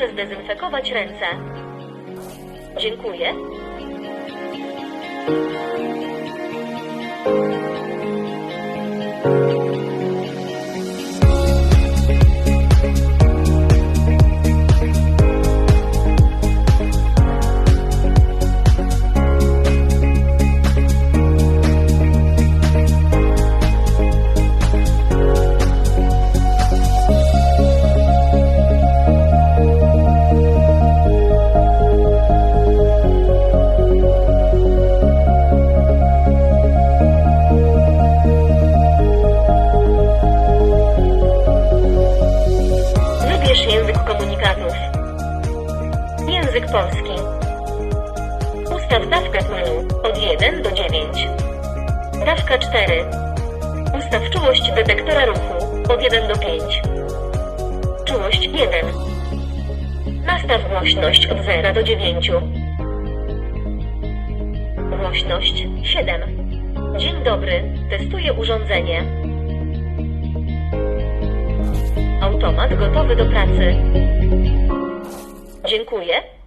Proszę zdezynfekować ręce. Dziękuję. Wybierz Język polski. Ustaw dawkę płynu od 1 do 9. Dawka 4. Ustaw czułość detektora ruchu od 1 do 5. Czułość 1. Nastaw głośność od 0 do 9. Głośność 7. Dzień dobry, testuję urządzenie. Automat gotowy do pracy. Dziękuję.